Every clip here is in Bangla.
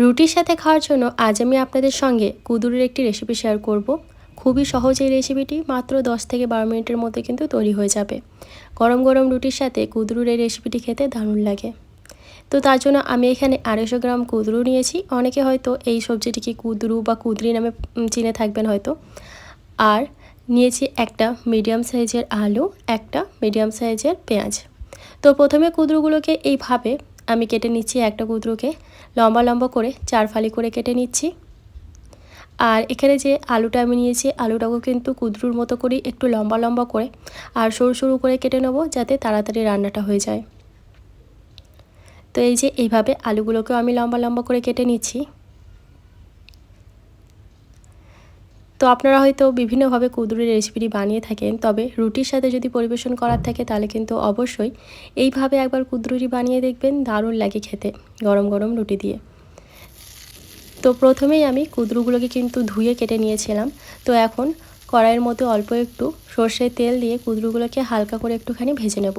রুটির সাথে খাওয়ার জন্য আজ আমি আপনাদের সঙ্গে কুদুরের একটি রেসিপি শেয়ার করব। খুবই সহজ এই রেসিপিটি মাত্র 10 থেকে বারো মিনিটের মধ্যে কিন্তু তৈরি হয়ে যাবে। গরম গরম রুটির সাথে কুদরুর এই রেসিপিটি খেতে দারুণ লাগে। তো তার জন্য আমি এখানে আড়াইশো গ্রাম কুদরু নিয়েছি। অনেকে হয়তো এই সবজিটিকে কুদরু বা কুদরি নামে চিনে থাকবেন হয়তো। আর নিয়েছি একটা মিডিয়াম সাইজের আলু, একটা মিডিয়াম সাইজের পেঁয়াজ। তো প্রথমে কুদরুগুলোকে এইভাবে আমি কেটে নিচ্ছি একটা কুদরুকে। লম্বা লম্বা করে চার ফালি করে কেটে নিচ্ছি। আর এখানে যে আলুটা আমি নিয়েছি, আলুটাকেও কিন্তু কুদরুর মতো করেই একটু লম্বা লম্বা করে। আর সরু সরু করে কেটে নেব, যাতে তাড়াতাড়ি রান্নাটা হয়ে যায়। তো এই যে এইভাবে আলুগুলোকেও আমি লম্বা লম্বা করে কেটে নিচ্ছি। তো আপনারা হয়তো বিভিন্নভাবে কুদুরের রেসিপিটি বানিয়ে থাকেন, তবে রুটির সাথে যদি পরিবেশন করার থাকে তাহলে কিন্তু অবশ্যই এইভাবে একবার কুদরুটি বানিয়ে দেখবেন, দারুণ লাগে খেতে, গরম গরম রুটি দিয়ে। তো প্রথমেই আমি কুদরুগুলোকে কিন্তু ধুয়ে কেটে নিয়েছিলাম, তো এখন কড়াইয়ের মধ্যে অল্প একটু সর্ষের তেল দিয়ে কুদরুগুলোকে হালকা করে একটুখানি ভেজে নেব।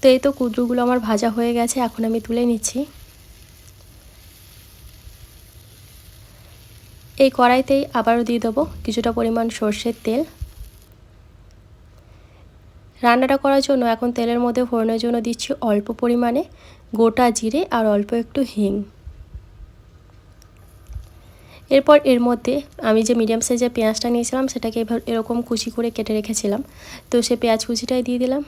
তো এই তো কুদরুগুলো আমার ভাজা হয়ে গেছে, এখন আমি তুলে নিচ্ছি। এই কড়াইতেই আবারও দিয়ে দেবো কিছুটা পরিমাণ সর্ষের তেল। রান্নাটা করার জন্য এখন তেলের মধ্যে ফোড়নের জন্য দিচ্ছি অল্প পরিমাণে গোটা জিরে আর অল্প একটু হিং। এরপর এর মধ্যে আমি যে মিডিয়াম সাইজের পেঁয়াজটা নিয়েছিলাম, সেটাকে এবার এরকম কুচি করে কেটে রেখেছিলাম। তো সে পেঁয়াজ কুচিটাই দিয়ে দিলাম।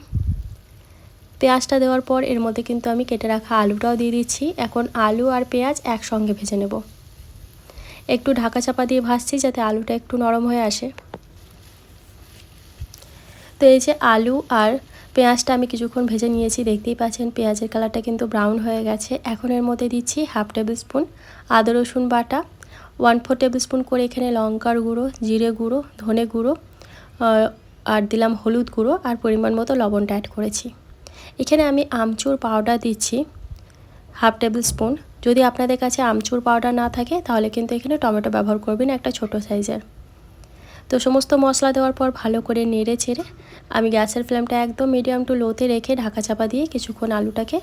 পেঁয়াজটা দেওয়ার পর এর মধ্যে কিন্তু আমি কেটে রাখা আলুটাও দিয়ে দিচ্ছি। এখন আলু আর পেঁয়াজ একসঙ্গে ভেজে নেব। একটু ঢাকা চাপা দিয়ে ভাজছি যাতে আলুটা একটু নরম হয়ে আসে। তো এই যে আলু আর পেঁয়াজটা আমি কিছুক্ষণ ভেজে নিয়েছি, দেখতেই পাচ্ছেন পেঁয়াজের কালারটা কিন্তু ব্রাউন হয়ে গেছে। এখন এর মধ্যে দিচ্ছি হাফ টেবিল স্পুন আদা, রসুন বাটা, ওয়ান ফোর টেবিল স্পুন করে এখানে লঙ্কার গুঁড়ো, জিরে গুঁড়ো, ধনে গুঁড়ো আর দিলাম হলুদ গুঁড়ো আর পরিমাণ মতো লবণটা অ্যাড করেছি। এখানে আমি আমচুর পাউডার দিচ্ছি হাফ টেবিল স্পুন যদি আপনাদের কাছে আমচুর পাউডার না থাকে, তাহলে কিন্তু এখানে টমেটো ব্যবহার করবেন একটা ছোট সাইজের তো সমস্ত মশলা দেওয়ার পর ভালো করে নেড়ে ছেড়ে আমি গ্যাসের ফ্লেমটা একদম মিডিয়াম টু লোতে রেখে ঢাকা চাপা দিয়ে কিছুক্ষণ আলুটাকে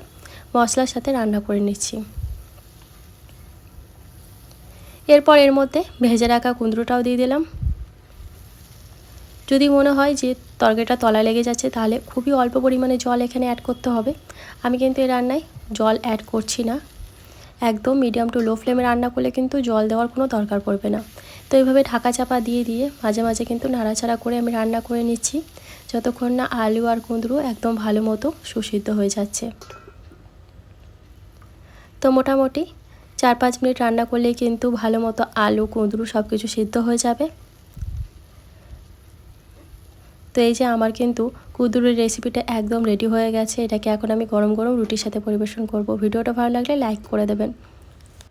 মশলার সাথে রান্না করে নিচ্ছি। এরপর এর মধ্যে ভেজে রাখা কুঁদরোটাও দিয়ে দিলাম। যদি মনে হয় যে তরকারিটা তলা লেগে যাচ্ছে, তাহলে খুবই অল্প পরিমাণে জল এখানে অ্যাড করতে হবে। আমি কিন্তু এই রান্নায় জল অ্যাড করছি না। একদম মিডিয়াম টু লো ফ্লেমে রান্না করলে কিন্তু জল দেওয়ার কোনো দরকার পড়বে না। তো এইভাবে ঢাকা চাপা দিয়ে দিয়ে মাঝে মাঝে কিন্তু নাড়াচাড়া করে আমি রান্না করে নিচ্ছি। যতক্ষণ না আলু আর কুঁদরু একদম ভালো মতো সুসিদ্ধ হয়ে যাচ্ছে। তো মোটামুটি চার পাঁচ মিনিট রান্না করলেই কিন্তু ভালো মতো আলু, কুঁদরু সব কিছু সিদ্ধ হয়ে যাবে। তো এই যে আমার কিন্তু কুদুরের রেসিপিটা একদম রেডি হয়ে গেছে, এটাকে এখন আমি গরম গরম রুটির সাথে পরিবেশন করব। ভিডিওটা ভালো লাগলে লাইক করে দেবেন।